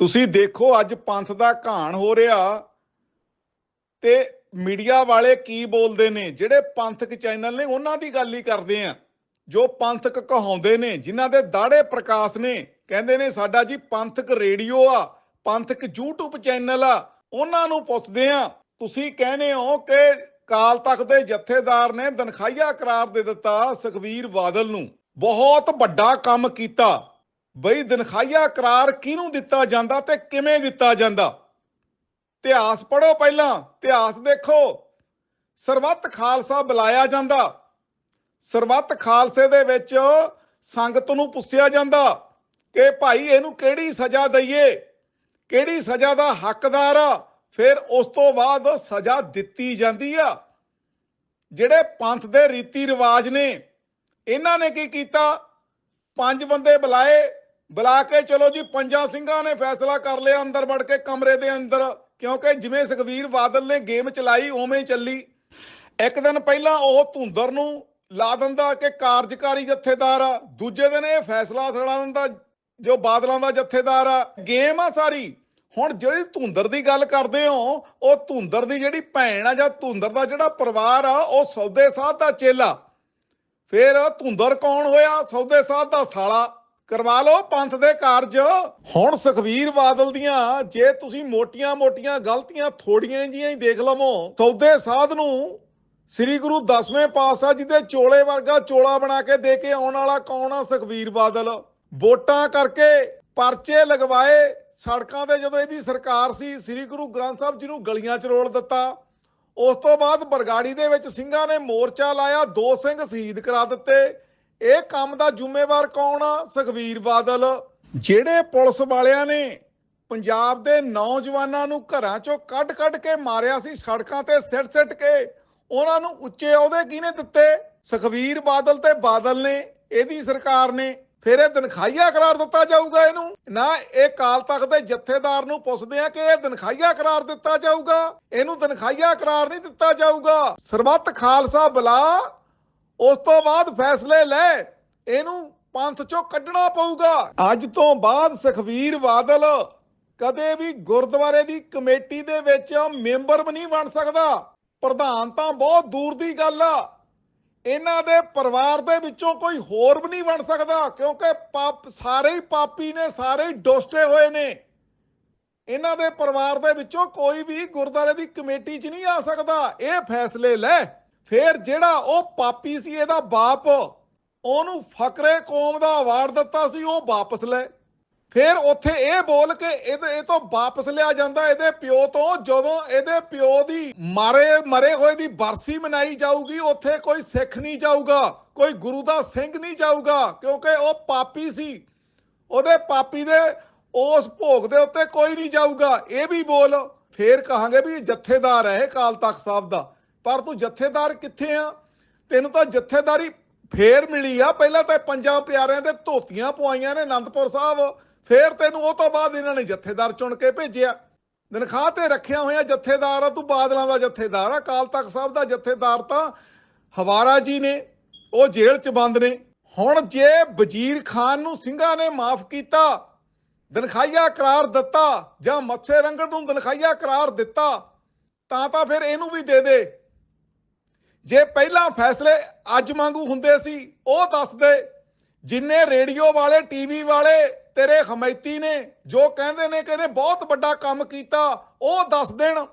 ਤੁਸੀਂ ਦੇਖੋ ਅੱਜ ਪੰਥ ਦਾ ਘਾਣ ਹੋ ਰਿਹਾ ਤੇ ਮੀਡੀਆ ਵਾਲੇ ਕੀ ਬੋਲਦੇ ਨੇ? ਜਿਹੜੇ ਪੰਥਕ ਚੈਨਲ ਨੇ, ਉਹਨਾਂ ਦੀ ਗੱਲ ਹੀ ਕਰਦੇ ਆ। ਜੋ ਪੰਥਕ ਕਹਾਉਂਦੇ ਨੇ, ਜਿਨ੍ਹਾਂ ਦੇ ਦਾੜੇ ਪ੍ਰਕਾਸ਼ ਨੇ, ਕਹਿੰਦੇ ਨੇ, ਸਾਡਾ ਜੀ ਪੰਥਕ ਰੇਡੀਓ ਆ, ਪੰਥਕ YouTube ਚੈਨਲ ਆ। ਉਹਨਾਂ ਨੂੰ ਪੁੱਛਦੇ ਆ, ਤੁਸੀਂ ਕਹਿੰਦੇ ਹੋ ਕਿ ਕਾਲ ਤਖਤ ਦੇ ਜਥੇਦਾਰ ਨੇ ਦਨਖਾਈਆ ਕਰਾਰ ਦੇ ਦਿੱਤਾ ਸੁਖਵੀਰ ਬਾਦਲ ਨੂੰ? ਬਹੁਤ ਵੱਡਾ ਕੰਮ ਕੀਤਾ। ਬਈ ਦਨਖਾਈਆ ਕਰਾਰ ਕਿਹਨੂੰ ਦਿੱਤਾ ਜਾਂਦਾ ਤੇ ਕਿਵੇਂ ਦਿੱਤਾ ਜਾਂਦਾ? ਇਤਿਹਾਸ ਪੜੋ ਪਹਿਲਾਂ, ਇਤਿਹਾਸ ਦੇਖੋ। ਸਰਬੱਤ ਖਾਲਸਾ ਬੁਲਾਇਆ ਜਾਂਦਾ। ਸਰਬੱਤ ਖਾਲਸੇ ਦੇ ਵਿੱਚ ਸੰਗਤ ਨੂੰ ਪੁੱਛਿਆ ਜਾਂਦਾ ਕਿ ਭਾਈ ਇਹਨੂੰ ਕਿਹੜੀ ਸਜ਼ਾ ਦਈਏ? ਕਿਹੜੀ ਸਜ਼ਾ ਦਾ ਹੱਕਦਾਰ ਆ? ਫਿਰ ਉਸ ਤੋਂ ਬਾਅਦ ਸਜ਼ਾ ਦਿੱਤੀ ਜਾਂਦੀ ਆ। ਜਿਹੜੇ ਪੰਥ ਦੇ ਰੀਤੀ ਰਿਵਾਜ ਨੇ, ਇਹਨਾਂ ਨੇ ਕੀ ਕੀਤਾ? ਪੰਜ ਬੰਦੇ ਬੁਲਾਏ। ਬੁਲਾ ਕੇ ਚਲੋ ਜੀ, ਪੰਜਾਂ ਸਿੰਘਾਂ ਨੇ ਫੈਸਲਾ ਕਰ ਲਿਆ ਅੰਦਰ ਵੜ ਕੇ ਕਮਰੇ ਦੇ ਅੰਦਰ। ਕਿਉਂਕਿ ਜਿਵੇਂ ਸੁਖਵੀਰ ਬਾਦਲ ਨੇ ਗੇਮ ਚਲਾਈ, ਉਵੇਂ ਚੱਲੀ। ਇੱਕ ਦਿਨ ਪਹਿਲਾਂ ਉਹ ਧੁੰਦਰ ਨੂੰ ਲਾ ਦਿੰਦਾ ਕਿ ਕਾਰਜਕਾਰੀ ਜਥੇਦਾਰ ਆ। ਦੂਜੇ ਦਿਨ ਇਹ ਫੈਸਲਾ ਸੁਣਾ ਦਿੰਦਾ ਜੋ ਬਾਦਲਾਂ ਦਾ ਜਥੇਦਾਰ ਆ। ਗੇਮ ਆ ਸਾਰੀ। ਹੁਣ ਜਿਹੜੀ ਧੁੰਦਰ ਦੀ ਗੱਲ ਕਰਦੇ ਹੋ, ਉਹ ਧੁੰਦਰ ਦੀ ਜਿਹੜੀ ਭੈਣ ਆ ਜਾਂ ਧੁੰਦਰ ਦਾ ਜਿਹੜਾ ਪਰਿਵਾਰ ਆ, ਉਹ ਸੌਦੇ ਸਾਧ ਦਾ ਚੇਲਾ। ਫਿਰ ਧੁੰਦਰ ਕੌਣ ਹੋਇਆ? ਸੌਦੇ ਸਾਧ ਦਾ ਸਾਲਾ। ਕਰਵਾ ਲਓ ਪੰਥ ਦੇ ਕਾਰਜ। ਹੁਣ ਸੁਖਵੀਰ ਬਾਦਲ ਦੀਆਂ, ਜੇ ਤੁਸੀਂ ਮੋਟੀਆਂ-ਮੋਟੀਆਂ ਗਲਤੀਆਂ ਥੋੜੀਆਂ ਜੀਆਂ ਹੀ ਦੇਖ ਲਵੋ ਸੌਦੇ ਸਾਧ ਨੂੰ ਸ੍ਰੀ ਗੁਰੂ ਦਸਵੇਂ ਪਾਤਸ਼ਾਹ ਜੀ ਦੇ ਚੋਲੇ ਵਰਗਾ ਚੋਲਾ ਬਣਾ ਕੇ ਦੇ ਕੇ ਆਉਣ ਵਾਲਾ ਕੌਣ ਆ ਸੁਖਵੀਰ ਬਾਦਲ? ਵੋਟਾਂ ਕਰਕੇ ਪਰਚੇ ਲਗਵਾਏ, ਸੜਕਾਂ ਤੇ ਜਦੋਂ ਇਹਦੀ ਸਰਕਾਰ ਸੀ, ਸ੍ਰੀ ਗੁਰੂ ਗ੍ਰੰਥ ਸਾਹਿਬ ਜੀ ਨੂੰ ਗਲੀਆਂ 'ਚ ਰੋਲ ਦਿੱਤਾ। ਉਸ ਤੋਂ ਬਾਅਦ ਬਰਗਾੜੀ ਦੇ ਵਿੱਚ ਸਿੰਘਾਂ ਨੇ ਮੋਰਚਾ ਲਾਇਆ, ਦੋ ਸਿੰਘ ਸ਼ਹੀਦ ਕਰਾ ਦਿੱਤੇ। ਇਹ ਕੰਮ ਦਾ ਜ਼ਿੰਮੇਵਾਰ ਕੌਣ ਆ? ਸੁਖਵੀਰ ਬਾਦਲ। ਜਿਹੜੇ ਪੁਲਿਸ ਵਾਲਿਆਂ ਨੇ ਪੰਜਾਬ ਦੇ ਨੌਜਵਾਨਾਂ ਨੂੰ ਘਰਾਂ ਚੋਂ ਕੱਢ-ਕੱਢ ਕੇ ਮਾਰਿਆ ਸੀ, ਸੜਕਾਂ ਤੇ ਸਿੱਟ-ਸਿੱਟ ਕੇ, ਉਹਨਾਂ ਨੂੰ ਉੱਚੇ ਅਹੁਦੇ ਕਿਹਨੇ ਦਿੱਤੇ? ਸੁਖਵੀਰ ਬਾਦਲ ਤੇ ਬਾਦਲ ਨੇ, ਇਹਦੀ ਸਰਕਾਰ ਨੇ। ਫਿਰ ਇਹ ਤਨਖਾਹੀਆ ਕਰਾਰ ਦਿੱਤਾ ਜਾਊਗਾ ਇਹਨੂੰ? ਨਾ, ਇਹ ਕਾਲ ਤਖਤ ਦੇ ਜਥੇਦਾਰ ਨੂੰ ਪੁੱਛਦੇ ਆ ਕਿ ਇਹ ਤਨਖਾਹੀਆ ਕਰਾਰ ਦਿੱਤਾ ਜਾਊਗਾ? ਇਹਨੂੰ ਤਨਖਾਹੀਆ ਕਰਾਰ ਨਹੀਂ ਦਿੱਤਾ ਜਾਊਗਾ। ਸਰਬੱਤ ਖਾਲਸਾ ਬੁਲਾ ਉਸ ਤੋਂ ਬਾਅਦ ਫੈਸਲੇ ਲੈ। ਇਹਨੂੰ ਪੰਥ ਚੋਂ ਕੱਢਣਾ ਪਊਗਾ। ਅੱਜ ਤੋਂ ਬਾਅਦ ਸੁਖਵੀਰ ਬਾਦਲ ਕਦੇ ਵੀ ਗੁਰਦੁਆਰੇ ਦੀ ਕਮੇਟੀ ਦੇ ਵਿੱਚ ਮੈਂਬਰ ਵੀ ਨਹੀਂ ਬਣ ਸਕਦਾ। ਪ੍ਰਧਾਨ ਤਾਂ ਬਹੁਤ ਦੂਰ ਦੀ ਗੱਲ ਆ। ਇਹਨਾਂ ਦੇ ਪਰਿਵਾਰ ਦੇ ਵਿੱਚੋਂ ਕੋਈ ਹੋਰ ਵੀ ਨਹੀਂ ਬਣ ਸਕਦਾ, ਕਿਉਂਕਿ ਪਾਪ ਸਾਰੇ ਹੀ ਪਾਪੀ ਨੇ, ਸਾਰੇ ਹੀ ਡੋਸਟੇ ਹੋਏ ਨੇ। ਇਹਨਾਂ ਦੇ ਪਰਿਵਾਰ ਦੇ ਵਿੱਚੋਂ ਕੋਈ ਵੀ ਗੁਰਦੁਆਰੇ ਦੀ ਕਮੇਟੀ 'ਚ ਨਹੀਂ ਆ ਸਕਦਾ। ਇਹ ਫੈਸਲੇ ਲੈ। ਫਿਰ ਜਿਹੜਾ ਉਹ ਪਾਪੀ ਸੀ ਇਹਦਾ ਬਾਪ, ਉਹਨੂੰ ਫਕਰੇ ਕੌਮ ਦਾ ਅਵਾਰਡ ਦਿੱਤਾ ਸੀ, ਉਹ ਵਾਪਸ ਲੈ ਫਿਰ ਉੱਥੇ ਇਹ ਬੋਲ ਕੇ ਇਹਦੇ, ਇਹ ਤੋਂ ਵਾਪਸ ਲਿਆ ਜਾਂਦਾ ਇਹਦੇ ਪਿਓ ਤੋਂ, ਜਦੋਂ ਇਹਦੇ ਪਿਓ ਦੀ ਮਾਰੇ, ਮਰੇ ਹੋਏ ਦੀ ਬਰਸੀ ਮਨਾਈ ਜਾਊਗੀ, ਉੱਥੇ ਕੋਈ ਸਿੱਖ ਨਹੀਂ ਜਾਊਗਾ, ਕੋਈ ਗੁਰੂ ਦਾ ਸਿੰਘ ਨਹੀਂ ਜਾਊਗਾ, ਕਿਉਂਕਿ ਉਹ ਪਾਪੀ ਸੀ। ਉਹਦੇ ਪਾਪੀ ਦੇ ਉਸ ਭੋਗ ਦੇ ਉੱਤੇ ਕੋਈ ਨਹੀਂ ਜਾਊਗਾ, ਇਹ ਵੀ ਬੋਲ। ਫੇਰ ਕਹਾਂਗੇ ਵੀ ਜਥੇਦਾਰ ਹੈ ਇਹ ਕਾਲ ਤਖਤ ਸਾਹਿਬ ਦਾ। ਪਰ ਤੂੰ ਜਥੇਦਾਰ ਕਿੱਥੇ ਆ? ਤੈਨੂੰ ਤਾਂ ਜਥੇਦਾਰੀ ਫੇਰ ਮਿਲੀ ਆ। ਪਹਿਲਾਂ ਤਾਂ ਪੰਜਾਂ ਪਿਆਰਿਆਂ ਦੇ ਧੋਤੀਆਂ ਪਵਾਈਆਂ ਨੇ ਅਨੰਦਪੁਰ ਸਾਹਿਬ। ਫੇਰ ਤੈਨੂੰ ਉਹ ਤੋਂ ਬਾਅਦ ਇਹਨਾਂ ਨੇ ਜਥੇਦਾਰ ਚੁਣ ਕੇ ਭੇਜਿਆ। ਤਨਖਾਹ ਤੇ ਰੱਖਿਆ ਹੋਇਆ ਜਥੇਦਾਰ ਆ, ਤੂੰ ਬਾਦਲਾਂ ਦਾ ਜਥੇਦਾਰ ਆ ਕਾਲ ਤਖਤ ਸਾਹਿਬ ਦਾ ਜਥੇਦਾਰ ਤਾਂ ਹਵਾਰਾ ਜੀ ਨੇ, ਉਹ ਜੇਲ੍ਹ 'ਚ ਬੰਦ ਨੇ। ਹੁਣ ਜੇ ਵਜ਼ੀਰ ਖਾਨ ਨੂੰ ਸਿੰਘਾਂ ਨੇ ਮਾਫ ਕੀਤਾ ਦਿਨਖਾਈਆ ਕਰਾਰ ਦਿੱਤਾ ਜਾਂ ਮੱਛੇ ਰੰਗੜ ਨੂੰ ਦਿਨਖਾਈਆ ਕਰਾਰ ਦਿੱਤਾ, ਤਾਂ ਤਾਂ ਫਿਰ ਇਹਨੂੰ ਵੀ ਦੇ ਦੇ। ਜੇ ਪਹਿਲਾਂ ਫੈਸਲੇ ਅੱਜ ਵਾਂਗੂ ਹੁੰਦੇ ਸੀ, ਉਹ ਦੱਸਦੇ, ਜਿੰਨੇ ਰੇਡੀਓ ਵਾਲੇ, ਟੀਵੀ ਵਾਲੇ ਤੇਰੇ ਹਮਾਇਤੀ ਨੇ, ਜੋ ਕਹਿੰਦੇ ਨੇ ਕਿ ਇਹਨੇ ਬਹੁਤ ਵੱਡਾ ਕੰਮ ਕੀਤਾ, ਉਹ ਦੱਸ ਦੇਣ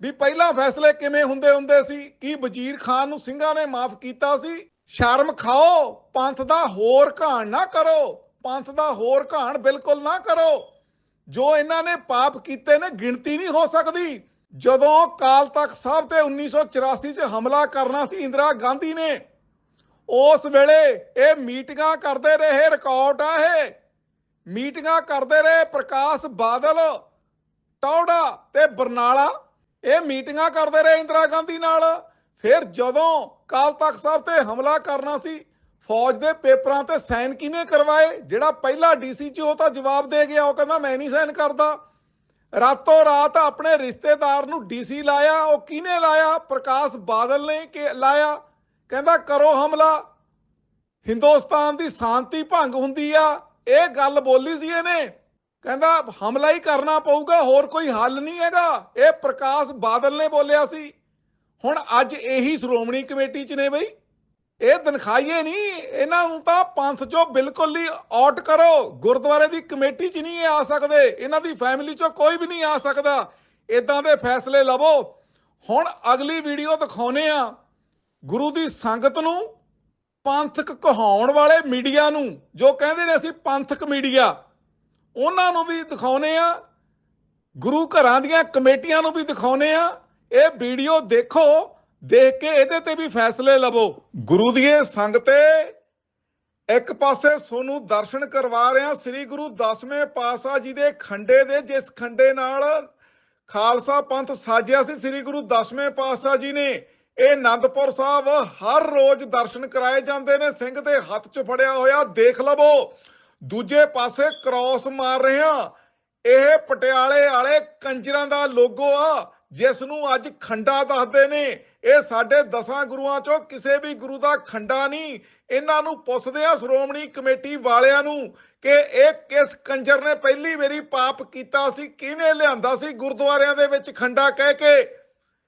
ਵੀ ਪਹਿਲਾਂ ਫੈਸਲੇ ਕਿਵੇਂ ਹੁੰਦੇ ਹੁੰਦੇ ਸੀ, ਕੀ ਵਜ਼ੀਰ ਖਾਨ ਨੂੰ ਸਿੰਘਾਂ ਨੇ ਮਾਫ ਕੀਤਾ ਸੀ। ਸ਼ਰਮ ਖਾਓ, ਪੰਥ ਦਾ ਹੋਰ ਘਾਣ ਨਾ ਕਰੋ, ਪੰਥ ਦਾ ਹੋਰ ਘਾਣ ਬਿਲਕੁਲ ਨਾ ਕਰੋ। ਜੋ ਇਹਨਾਂ ਨੇ ਪਾਪ ਕੀਤੇ ਨੇ, ਗਿਣਤੀ ਨਹੀਂ ਹੋ ਸਕਦੀ। ਜਦੋਂ ਕਾਲ ਤਖਤ ਸਾਹਿਬ ਤੇ 1984 ਚ ਹਮਲਾ ਕਰਨਾ ਸੀ ਇੰਦਰਾ ਗਾਂਧੀ ਨੇ, ਉਸ ਵੇਲੇ ਇਹ ਮੀਟਿੰਗਾਂ ਕਰਦੇ ਰਹੇ, ਰਿਕਾਰਡ ਆ ਇਹ। ਮੀਟਿੰਗਾਂ ਕਰਦੇ ਰਹੇ ਪ੍ਰਕਾਸ਼ ਬਾਦਲ ਟੌੜਾ ਤੇ ਬਰਨਾਲਾ। ਇਹ ਮੀਟਿੰਗਾਂ ਕਰਦੇ ਰਹੇ ਇੰਦਰਾ ਗਾਂਧੀ ਨਾਲ। ਫਿਰ ਜਦੋਂ ਕਾਲ ਤਖਤ ਸਾਹਿਬ ਤੇ ਹਮਲਾ ਕਰਨਾ ਸੀ, ਫੌਜ ਦੇ ਪੇਪਰਾਂ ਤੇ ਸਾਈਨ ਕਿਹਨੇ ਕਰਵਾਏ? ਜਿਹੜਾ ਪਹਿਲਾ ਡੀਸੀ ਜੀ ਉਹ ਤਾਂ ਜਵਾਬ ਦੇ ਗਿਆ, ਉਹ ਕਹਿੰਦਾ ਮੈਂ ਨਹੀਂ ਸਾਈਨ ਕਰਦਾ। ਰਾਤੋਂ ਰਾਤ ਆਪਣੇ ਰਿਸ਼ਤੇਦਾਰ ਨੂੰ ਡੀਸੀ ਲਾਇਆ, ਉਹ ਕਿਹਨੇ ਲਾਇਆ? ਪ੍ਰਕਾਸ਼ ਬਾਦਲ ਨੇ ਕਿ ਲਾਇਆ? ਕਹਿੰਦਾ, ਕਰੋ ਹਮਲਾ। ਹਿੰਦੁਸਤਾਨ ਦੀ ਸ਼ਾਂਤੀ ਭੰਗ ਹੁੰਦੀ ਆ। ਇਹ ਗੱਲ ਬੋਲੀ ਸੀ ਇਹਨੇ। ਕਹਿੰਦਾ, ਹਮਲਾ ਹੀ ਕਰਨਾ ਪਊਗਾ, ਹੋਰ ਕੋਈ ਹੱਲ ਨਹੀਂ ਹੈਗਾ। ਇਹ ਪ੍ਰਕਾਸ਼ ਬਾਦਲ ਨੇ ਬੋਲਿਆ ਸੀ। ਹੁਣ ਅੱਜ ਇਹੀ ਸ਼੍ਰੋਮਣੀ ਕਮੇਟੀ 'ਚ ਨੇ ਬਈ। ਇਹ ਦਿਖਾਈਏ ਨਹੀਂ ਇਹਨਾਂ ਨੂੰ ਤਾਂ ਪੰਥ 'ਚੋਂ ਬਿਲਕੁਲ ਹੀ ਆਊਟ ਕਰੋ। ਗੁਰਦੁਆਰੇ ਦੀ ਕਮੇਟੀ 'ਚ ਨਹੀਂ ਇਹ ਆ ਸਕਦੇ, ਇਹਨਾਂ ਦੀ ਫੈਮਿਲੀ 'ਚੋਂ ਕੋਈ ਵੀ ਨਹੀਂ ਆ ਸਕਦਾ। ਇਦਾਂ ਦੇ ਫੈਸਲੇ ਲਵੋ। ਹੁਣ ਅਗਲੀ ਵੀਡੀਓ ਦਿਖਾਉਨੇ ਆ ਗੁਰੂ ਦੀ ਸੰਗਤ ਨੂੰ ਪੰਥਕ ਕਹਾਉਣ ਵਾਲੇ ਮੀਡੀਆ ਨੂੰ, ਜੋ ਕਹਿੰਦੇ ਨੇ ਅਸੀਂ ਪੰਥਕ ਮੀਡੀਆ ਉਹਨਾਂ ਨੂੰ ਵੀ ਦਿਖਾਉਨੇ ਆ, ਗੁਰੂ ਘਰਾਂ ਦੀਆਂ ਕਮੇਟੀਆਂ ਨੂੰ ਵੀ ਦਿਖਾਉਨੇ ਆ। ਇਹ ਵੀਡੀਓ ਦੇਖੋ ਦੇਖ ਕੇ ਇਹਦੇ ਤੇ ਵੀ ਫੈਸਲੇ ਲਵੋ। ਗੁਰੂ ਦੀ ਸੰਗਤੇ ਇੱਕ ਪਾਸੇ ਸੋਨੂੰ ਦਰਸ਼ਨ ਕਰਵਾ ਰਿਹਾ ਸ੍ਰੀ ਗੁਰੂ ਦਸਵੇਂ ਪਾਤਸ਼ਾਹ ਜੀ ਦੇ ਖੰਡੇ ਦੇ, ਜਿਸ ਖੰਡੇ ਨਾਲ ਖਾਲਸਾ ਪੰਥ ਸਾਜਿਆ ਸੀ, ਸ੍ਰੀ ਗੁਰੂ ਦਸਵੇਂ ਪਾਤਸ਼ਾਹ ਜੀ ਨੇ ਇਹ ਆਨੰਦਪੁਰ ਸਾਹਿਬ ਹਰ ਰੋਜ਼ ਦਰਸ਼ਨ ਕਰਾਏ ਜਾਂਦੇ ਨੇ, ਸਿੰਘ ਦੇ ਹੱਥ 'ਚ ਫੜਿਆ ਹੋਇਆ। ਦੇਖ ਲਵੋ, ਦੂਜੇ ਪਾਸੇ ਕ੍ਰਾਸ ਮਾਰ ਰਿਹਾ ਇਹ ਪਟਿਆਲੇ ਵਾਲੇ ਕੰਜਰਾਂ ਦਾ ਲੋਗੋ ਆ। ਜਿਸ ਨੂੰ ਅੱਜ ਖੰਡਾ ਦੱਸਦੇ ਨੇ, ਇਹ ਸਾਡੇ ਦਸਾਂ ਗੁਰੂਆਂ ਚੋਂ ਕਿਸੇ ਵੀ ਗੁਰੂ ਦਾ ਖੰਡਾ ਨਹੀਂ। ਇਹਨਾਂ ਨੂੰ ਪੁੱਛਦੇ ਆ ਸ਼੍ਰੋਮਣੀ ਕਮੇਟੀ ਵਾਲਿਆਂ ਨੂੰ ਕਿ ਇਹ ਕਿਸ ਕੰਜਰ ਨੇ ਪਹਿਲੀ ਵਾਰੀ ਪਾਪ ਕੀਤਾ ਸੀ, ਕਿਹਨੇ ਲਿਆਂਦਾ ਸੀ ਗੁਰਦੁਆਰਿਆਂ ਦੇ ਵਿੱਚ ਖੰਡਾ ਕਹਿ ਕੇ?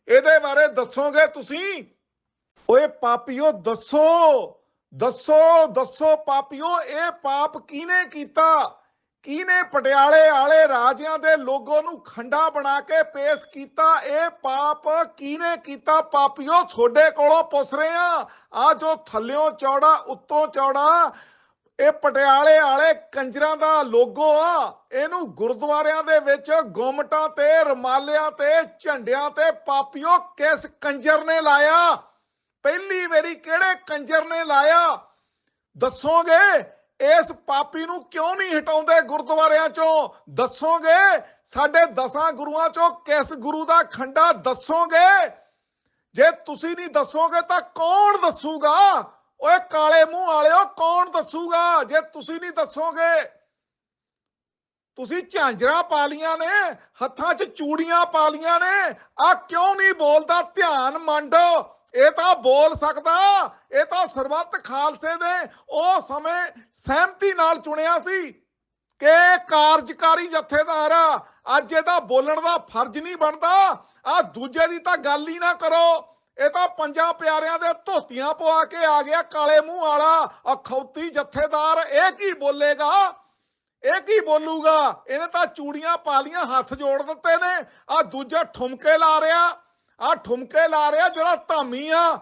ਇਹਦੇ ਬਾਰੇ ਦੱਸੋਗੇ ਤੁਸੀਂ? ਓਏ ਪਾਪੀਓ, ਦੱਸੋ ਦੱਸੋ ਦੱਸੋ ਪਾਪੀਓ, ਇਹ ਪਾਪ ਕਿਹਨੇ ਕੀਤਾ? ਕਿਹਨੇ ਪਟਿਆਲੇ ਵਾਲੇ ਰਾਜਿਆਂ ਦੇ ਲੋਗੋ ਨੂੰ ਖੰਡਾ ਬਣਾ ਕੇ ਪੇਸ਼ ਕੀਤਾ? ਇਹ ਪਾਪ ਕਿਹਨੇ ਕੀਤਾ? ਪਾਪੀਓ ਛੋਡੇ ਕੋਲੋਂ ਪੁੱਛ ਰਹੇ ਆ ਆ ਜੋ ਥੱਲਿਓਂ ਚੌੜਾ, ਉੱਤੋਂ ਚੌੜਾ, ਇਹ ਪਟਿਆਲੇ ਵਾਲੇ ਕੰਜਰਾਂ ਦਾ ਲੋਗੋ ਆ। ਇਹਨੂੰ ਗੁਰਦੁਆਰਿਆਂ ਦੇ ਵਿੱਚ ਗੁੰਮਟਾਂ ਤੇ, ਰਮਾਲਿਆਂ ਤੇ, ਝੰਡਿਆਂ ਤੇ ਪਾਪੀਓ ਕਿਸ ਕੰਜਰ ਨੇ ਲਾਇਆ? ਪਹਿਲੀ ਵਾਰੀ ਕਿਹੜੇ ਕੰਜਰ ਨੇ ਲਾਇਆ? ਦੱਸੋਗੇ? ਇਸ ਪਾਪੀ ਨੂੰ ਕਿਉਂ ਨਹੀਂ ਹਟਾਉਂਦੇ ਗੁਰਦੁਆਰਿਆਂ ਚੋਂ? ਦੱਸੋਗੇ? ਸਾਡੇ ਦਸਾਂ ਗੁਰੂਆਂ ਚੋਂ ਕਿਸ ਗੁਰੂ ਦਾ ਖੰਡਾ ਦੱਸੋਗੇ? ਜੇ ਤੁਸੀਂ ਨਹੀਂ ਦੱਸੋਗੇ ਤਾਂ ਕੌਣ ਦੱਸੂਗਾ? ਓਏ ਕਾਲੇ ਮੂੰਹ ਵਾਲਿਓ, ਕੌਣ ਦੱਸੂਗਾ? ਜੇ ਤੁਸੀਂ ਨਹੀਂ ਦੱਸੋਗੇ? ਤੁਸੀਂ ਝਾਂਜਰਾਂ ਪਾ ਲੀਆਂ ਨੇ, ਹੱਥਾਂ 'ਚ ਚੂੜੀਆਂ ਪਾ ਲੀਆਂ ਨੇ। ਆ ਕਿਉਂ ਨਹੀਂ ਬੋਲਦਾ? ਧਿਆਨ ਮੰਡੋ। ਇਹ ਤਾਂ ਬੋਲ ਸਕਦਾ, ਇਹ ਤਾਂ ਸਰਬੱਤ ਖਾਲਸੇ ਦੇ ਉਹ ਸਮੇਂ ਸਹਿਮਤੀ ਨਾਲ ਚੁਣਿਆ ਸੀ ਕਿ ਕਾਰਜਕਾਰੀ ਜਥੇਦਾਰ ਅੱਜ ਇਹਦਾ ਬੋਲਣ ਦਾ ਫਰਜ਼ ਨਹੀਂ ਬਣਦਾ। ਆ ਦੂਜੇ ਦੀ ਤਾਂ ਗੱਲ ਹੀ ਨਾ ਕਰੋ। ਇਹ ਤਾਂ ਪੰਜਾਂ ਪਿਆਰਿਆਂ ਦੇ ਧੋਤੀਆਂ ਪਵਾ ਕੇ ਆ ਗਿਆ ਕਾਲੇ ਮੂੰਹ ਵਾਲਾ, ਅਖੌਤੀ ਜਥੇਦਾਰ। ਇਹ ਕੀ ਬੋਲੇਗਾ? ਇਹ ਕੀ ਬੋਲੂਗਾ? ਇਹਨੇ ਤਾਂ ਚੂੜੀਆਂ ਪਾ ਲੀਆਂ ਹੱਥ ਜੋੜ ਦਿੱਤੇ ਨੇ। ਆ ਦੂਜਾ ਠੁਮਕੇ ਲਾ ਰਿਹਾ। ਆ ਠੁਮਕੇ ਲਾ ਰਿਹਾ ਜਿਹੜਾ ਧਾਮੀ ਆ।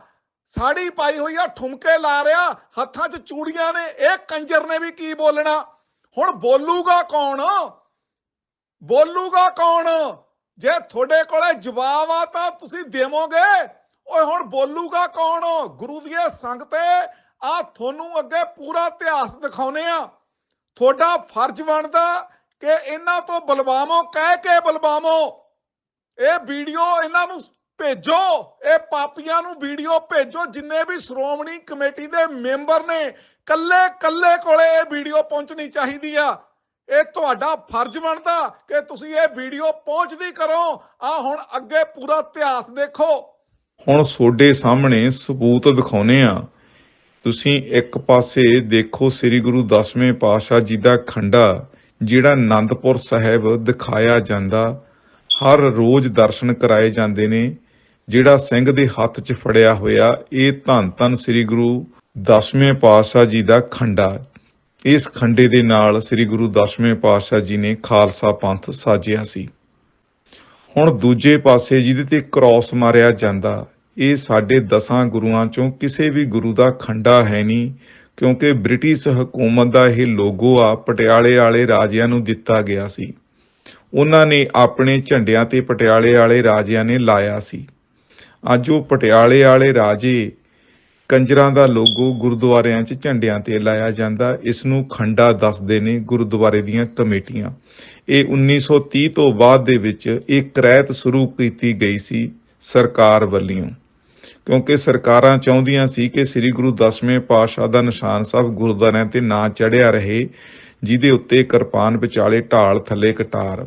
ਸਾੜੀ ਪਾਈ ਹੋਈ ਆ, ਠੁਮਕੇ ਲਾ ਰਿਹਾ। ਹੱਥਾਂ 'ਚ ਚੂੜੀਆਂ ਨੇ, ਇਹ ਕੰਜਰ ਨੇ ਵੀ ਕੀ ਬੋਲਣਾ? ਹੁਣ ਬੋਲੂਗਾ ਕੌਣ? ਬੋਲੂਗਾ ਕੌਣ? ਜੇ ਤੁਹਾਡੇ ਕੋਲੇ ਜਵਾਬ ਆ ਤਾਂ ਤੁਸੀਂ ਦੇਵੋਗੇ। ਓਏ ਹੁਣ ਬੋਲੂਗਾ ਕੌਣ? ਗੁਰੂ ਦੀ ਸੰਗਤੇ, ਆ ਤੁਹਾਨੂੰ ਅੱਗੇ ਪੂਰਾ ਇਤਿਹਾਸ ਦਿਖਾਉਨੇ ਆ। ਤੁਹਾਡਾ ਫਰਜ਼ ਬਣਦਾ ਕਿ ਇਹਨਾਂ ਤੋਂ ਬਲਵਾਮੋ ਕਹਿ ਕੇ ਬਲਵਾਮੋ ਇਹ ਵੀਡੀਓ ਇਹਨਾਂ ਨੂੰ ਭੇਜੋ, ਇਹ ਪਾਪੀਆਂ ਨੂੰ ਵੀਡੀਓ ਭੇਜੋ, ਜਿੰਨੇ ਵੀ ਸ਼੍ਰੋਮਣੀ ਕਮੇਟੀ ਦੇ ਮੈਂਬਰ ਨੇ, ਕੱਲੇ ਕੱਲੇ ਕੋਲੇ ਇਹ ਵੀਡੀਓ ਪਹੁੰਚਣੀ ਚਾਹੀਦੀ ਆ। ਇਹ ਤੁਹਾਡਾ ਫਰਜ਼ ਬਣਦਾ ਕਿ ਤੁਸੀਂ ਇਹ ਵੀਡੀਓ ਪਹੁੰਚਦੀ ਕਰੋ। ਆ ਹੁਣ ਅੱਗੇ ਪੂਰਾ ਇਤਿਹਾਸ ਦੇਖੋ। ਹੁਣ ਤੁਹਾਡੇ ਸਾਹਮਣੇ ਸਬੂਤ ਦਿਖਾਉਨੇ ਆ। ਤੁਸੀਂ ਇੱਕ ਪਾਸੇ ਦੇਖੋ ਸ੍ਰੀ ਗੁਰੂ ਦਸਵੇਂ ਪਾਤਸ਼ਾਹ ਜੀ ਦਾ ਖੰਡਾ, ਜਿਹੜਾ ਆਨੰਦਪੁਰ ਸਾਹਿਬ ਦਿਖਾਇਆ ਜਾਂਦਾ। ਹਰ ਰੋਜ਼ ਦਰਸ਼ਨ ਕਰਾਏ ਜਾਂਦੇ ਨੇ, ਜਿਹੜਾ ਸਿੰਘ ਦੇ ਹੱਥ 'ਚ ਫੜਿਆ ਹੋਇਆ ਇਹ ਧੰਨ ਧੰਨ ਸ੍ਰੀ ਗੁਰੂ ਦਸਵੇਂ ਪਾਤਸ਼ਾਹ ਜੀ ਦਾ ਖੰਡਾ ਇਸ ਖੰਡੇ ਦੇ ਨਾਲ ਸ੍ਰੀ ਗੁਰੂ ਦਸਵੇਂ ਪਾਤਸ਼ਾਹ ਜੀ ਨੇ ਖਾਲਸਾ ਪੰਥ ਸਾਜਿਆ ਸੀ। ਹੁਣ ਦੂਜੇ ਪਾਸੇ ਜਿਹਦੇ ਤੇ ਕ੍ਰਾਸ ਮਾਰਿਆ ਜਾਂਦਾ, ਇਹ ਸਾਡੇ ਦਸਾਂ ਗੁਰੂਆਂ ਚੋਂ ਕਿਸੇ ਵੀ ਗੁਰੂ ਦਾ ਖੰਡਾ ਹੈ ਨਹੀਂ, ਕਿਉਂਕਿ ਬ੍ਰਿਟਿਸ਼ ਹਕੂਮਤ ਦਾ ਇਹ ਲੋਗੋ ਆ, ਪਟਿਆਲੇ ਵਾਲੇ ਰਾਜਿਆਂ ਨੂੰ ਦਿੱਤਾ ਗਿਆ ਸੀ। ਉਹਨਾਂ ਨੇ ਆਪਣੇ ਝੰਡਿਆਂ ਤੇ ਪਟਿਆਲੇ ਵਾਲੇ ਰਾਜਿਆਂ ਨੇ ਲਾਇਆ ਸੀ। ਅੱਜ ਉਹ ਪਟਿਆਲੇ ਵਾਲੇ ਰਾਜੇ ਕੰਜਰਾਂ ਦਾ ਲੋਗੋ ਗੁਰਦੁਆਰਿਆਂ 'ਚ ਝੰਡਿਆਂ ਤੇ ਲਾਇਆ ਜਾਂਦਾ। ਇਸ ਨੂੰ ਖੰਡਾ ਦੱਸਦੇ ਨੇ ਗੁਰਦੁਆਰੇ ਦੀਆਂ ਕਮੇਟੀਆਂ। ਇਹ 1930 ਤੋਂ ਬਾਅਦ ਦੇ ਵਿੱਚ ਇਹ ਕ੍ਰੈਤ ਸ਼ੁਰੂ ਕੀਤੀ ਗਈ ਸੀ ਸਰਕਾਰ ਵੱਲੋਂ। ਕਿਉਂਕਿ ਸਰਕਾਰਾਂ ਚਾਹੁੰਦੀਆਂ ਸੀ ਕਿ ਸ੍ਰੀ ਗੁਰੂ ਦਸਵੇਂ ਪਾਤਸ਼ਾਹ ਦਾ ਨਿਸ਼ਾਨ ਸਾਹਿਬ ਗੁਰਦੁਆਰਿਆਂ ਤੇ ਨਾ ਚੜਿਆ ਰਹੇ, ਜਿਹਦੇ ਉੱਤੇ ਕਿਰਪਾਨ ਵਿਚਾਲੇ ਢਾਲ ਥੱਲੇ ਕਟਾਰ।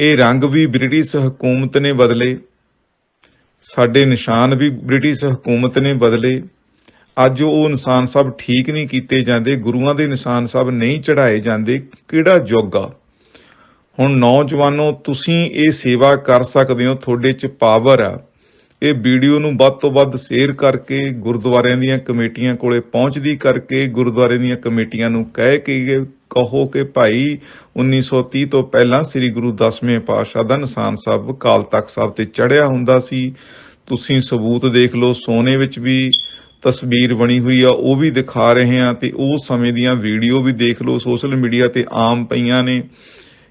ਇਹ ਰੰਗ ਵੀ ਬ੍ਰਿਟਿਸ਼ ਹਕੂਮਤ ਨੇ ਬਦਲੇ। ਸਾਡੇ ਨਿਸ਼ਾਨ ਵੀ ਬ੍ਰਿਟਿਸ਼ ਹਕੂਮਤ ਨੇ ਬਦਲੇ। ਅੱਜ ਉਹ ਨਿਸ਼ਾਨ ਸਭ ਠੀਕ ਨਹੀਂ ਕੀਤੇ ਜਾਂਦੇ, ਗੁਰੂਆਂ ਦੇ ਨਿਸ਼ਾਨ ਸਭ ਨਹੀਂ ਚੜਾਏ ਜਾਂਦੇ, ਕਿਹੜਾ ਯੁੱਗ ਆ ਹੁਣ ਨੌਜਵਾਨੋ, ਤੁਸੀਂ ਇਹ ਸੇਵਾ ਕਰ ਸਕਦੇ ਹੋ, ਤੁਹਾਡੇ 'ਚ ਪਾਵਰ ਆ। ਇਹ ਵੀਡੀਓ ਨੂੰ ਵੱਧ ਤੋਂ ਵੱਧ ਸ਼ੇਅਰ ਕਰਕੇ, ਗੁਰਦੁਆਰਿਆਂ ਦੀਆਂ ਕਮੇਟੀਆਂ ਕੋਲੇ ਪਹੁੰਚਦੀ ਕਰਕੇ, ਗੁਰਦੁਆਰੇ ਦੀਆਂ ਕਮੇਟੀਆਂ ਨੂੰ ਕਹਿ ਕੇ ਕਹੋ ਕਿ ਭਾਈ 1930 ਤੋਂ ਪਹਿਲਾਂ ਸ੍ਰੀ ਗੁਰੂ ਦਸਵੇਂ ਪਾਤਸ਼ਾਹ ਦਾ ਨਿਸ਼ਾਨ ਸਾਹਿਬ ਕਾਲ ਤਖਤ ਸਾਹਿਬ ਤੇ ਚੜਿਆ ਹੁੰਦਾ ਸੀ। ਤੁਸੀਂ ਸਬੂਤ ਦੇਖ ਲਓ, ਸੋਨੇ ਵਿੱਚ ਵੀ ਤਸਵੀਰ ਬਣੀ ਹੋਈ ਆ, ਉਹ ਵੀ ਦਿਖਾ ਰਹੇ ਆ ਤੇ ਉਹ ਸਮੇਂ ਦੀਆਂ ਵੀਡੀਓ ਵੀ ਦੇਖ ਲਓ, ਸੋਸ਼ਲ ਮੀਡੀਆ ਤੇ ਆਮ ਪਈਆਂ ਨੇ।